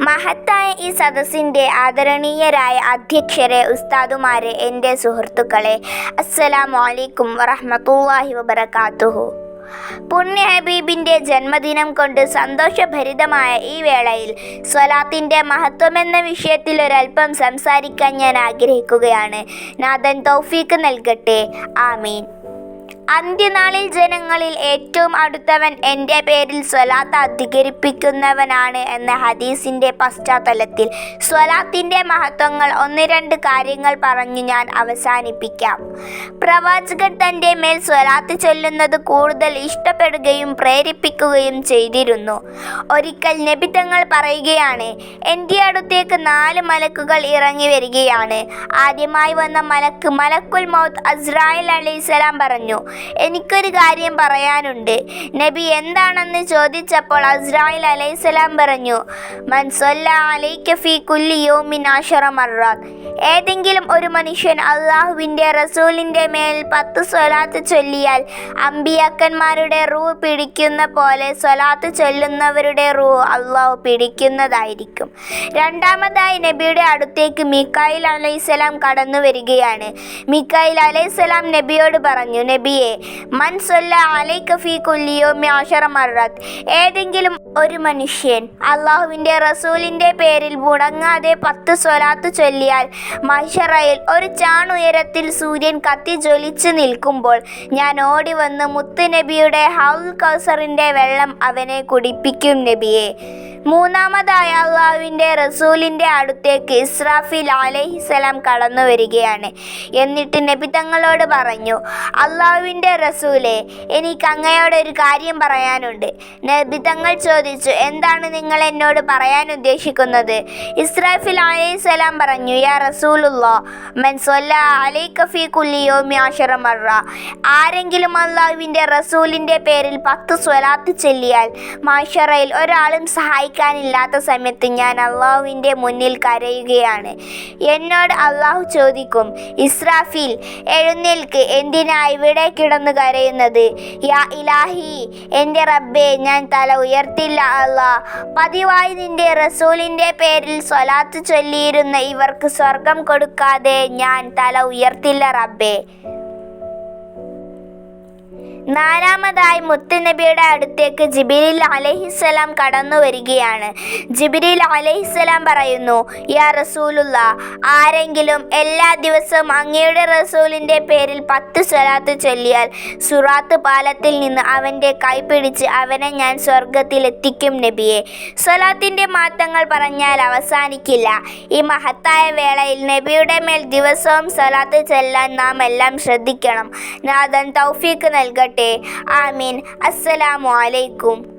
മഹത്തായ ഈ സദസ്സിന്റെ ആദരണീയരായ അധ്യക്ഷരെ ഉസ്താദുമാരെ എന്റെ സുഹൃത്തുക്കളെ അസ്സലാം വലൈക്കും വറഹമത്തല്ലാഹി വബറകാതുഹു. പുണ്യ ഹബീബിന്റെ ജന്മദിനം കൊണ്ട് സന്തോഷഭരിതമായ ഈ വേളയിൽ സ്വലാത്തിന്റെ മഹത്വമെന്ന വിഷയത്തിൽ ഒരൽപ്പം സംസാരിക്കാൻ ഞാൻ ആഗ്രഹിക്കുകയാണ്. നാഥൻ തൗഫീക്ക് നൽകട്ടെ. ആമീൻ. അന്ത്യനാളിൽ ജനങ്ങളിൽ ഏറ്റവും അടുത്തവൻ എന്റെ പേരിൽ സ്വലാത്ത് അധികരിപ്പിക്കുന്നവനാണ് എന്ന ഹദീസിന്റെ പശ്ചാത്തലത്തിൽ സ്വലാത്തിന്റെ മഹത്വങ്ങൾ ഒന്ന് രണ്ട് കാര്യങ്ങൾ പറഞ്ഞു ഞാൻ അവസാനിപ്പിക്കാം. പ്രവാചകൻ തന്റെ മേൽ സ്വലാത്ത് ചൊല്ലുന്നത് കൂടുതൽ ഇഷ്ടപ്പെടുകയും പ്രേരിപ്പിക്കുകയും ചെയ്തിരുന്നു. ഒരിക്കൽ നബി തങ്ങൾ പറയുകയാണ് എന്റെ അടുത്തേക്ക് നാല് മലക്കുകൾ ഇറങ്ങി വരികയാണ്. ആദ്യമായി വന്ന മലക്ക് മലക്കുൽ മൗത്ത് അസ്രായേൽ അലൈഹിസ്സലാം പറഞ്ഞു എനിക്കൊരു കാര്യം പറയാനുണ്ട്. നബി എന്താണെന്ന് ചോദിച്ചപ്പോൾ അസ്രായിൽ അലൈഹിസ്സലാം പറഞ്ഞു മൻ സൊല്ല അലൈക ഫീ കുല്ലി ഏതെങ്കിലും ഒരു മനുഷ്യൻ അള്ളാഹുവിന്റെ റസൂലിന്റെ മേൽ പത്ത് സ്വലാത്ത് ചൊല്ലിയാൽ അമ്പിയാക്കന്മാരുടെ റൂ പിടിക്കുന്ന പോലെ സ്വലാത്ത് ചൊല്ലുന്നവരുടെ റൂ അള്ളാഹു പിടിക്കുന്നതായിരിക്കും. രണ്ടാമതായി നബിയുടെ അടുത്തേക്ക് മിക്കായിൽ അലൈഹിസ്സലാം കടന്നു വരികയാണ് മിക്കായിൽ അലൈഹിസ്സലാം നബിയോട് പറഞ്ഞു നബിയെ സൊല്ല അലൈക്ക ഫീ ഏതെങ്കിലും ഒരു മനുഷ്യൻ അള്ളാഹുവിന്റെ റസൂലിന്റെ പേരിൽ മുടങ്ങാതെ പത്ത് സ്വലാത്ത് ചൊല്ലിയാൽ മഷറയിൽ ഒരു ചാണുയരത്തിൽ സൂര്യൻ കത്തി ജ്വലിച്ച് നിൽക്കുമ്പോൾ ഞാൻ ഓടി വന്ന് മുത്ത് നബിയുടെ ഹൗൽ കൗസറിന്റെ വെള്ളം അവനെ കുടിപ്പിക്കും നബിയെ. മൂന്നാമതായ അള്ളാഹുവിന്റെ റസൂലിന്റെ അടുത്തേക്ക് ഇസ്രാഫിൽ അലഹിസലാം കടന്നു വരികയാണ്. എന്നിട്ട് നബി തങ്ങളോട് പറഞ്ഞു അള്ളാഹുവിന്റെ റസൂലെ എനിക്ക് അങ്ങയോട് ഒരു കാര്യം പറയാനുണ്ട്. നബി തങ്ങൾ ചോദിച്ചു എന്താണ് നിങ്ങൾ എന്നോട് പറയാൻ ഉദ്ദേശിക്കുന്നത്? ഇസ്രാഫിൽ അലൈഹിസ്സലാം പറഞ്ഞു യാ റസൂലുള്ള മൻ സ്വല്ല അലൈക ഫീ കുല്ലി യൗമി മർറ ആരെങ്കിലും അള്ളാഹുവിന്റെ റസൂലിന്റെ പേരിൽ പത്ത് സ്വലാത്ത് ചെല്ലിയാൽ മാഷറയിൽ ഒരാളും സഹായിക്കാനില്ലാത്ത സമയത്ത് ഞാൻ അള്ളാഹുവിന്റെ മുന്നിൽ കരയുകയാണ്. എന്നോട് അള്ളാഹു ചോദിക്കും ഇസ്രാഫിൽ എഴുന്നേൽക്ക് എന്തിനാ ഇവിടെ കിടന്ന് കരയുന്നത്? യാ ഇലാഹി എന്റെ റബ്ബേ ഞാൻ തല ഉയർത്തില്ല അള്ളാഹ് പതിവായി നിന്റെ റസൂലിന്റെ പേരിൽ സ്വലാത്ത് ചൊല്ലിയിരുന്ന ഇവർക്ക് സ്വർഗം കൊടുക്കാതെ ഞാൻ തല ഉയർത്തില്ല റബ്ബേ. നാലാമതായി മുത്തുനബിയുടെ അടുത്തേക്ക് ജിബിരിൽ അലഹിസ്സലാം കടന്നു വരികയാണ്. ജിബിരിൽ അലഹിസ്സലാം പറയുന്നു യാ റസൂലുള്ള ആരെങ്കിലും എല്ലാ ദിവസവും അങ്ങയുടെ റസൂലിന്റെ പേരിൽ പത്ത് സ്വലാത്ത് ചൊല്ലിയാൽ സുറാത്ത് പാലത്തിൽ നിന്ന് അവന്റെ കൈ പിടിച്ച് അവനെ ഞാൻ സ്വർഗത്തിൽ എത്തിക്കും നബിയെ. സ്വലാത്തിന്റെ മാറ്റങ്ങൾ പറഞ്ഞാൽ അവസാനിക്കില്ല. ഈ മഹത്തായ വേളയിൽ നബിയുടെ മേൽ ദിവസവും സ്വലാത്ത് ചെല്ലാൻ നാം എല്ലാം ശ്രദ്ധിക്കണം. നാഥൻ തൗഫീക്ക് നൽകട്ടെ. ആമീൻ. അസ്സലാമു അലൈക്കും.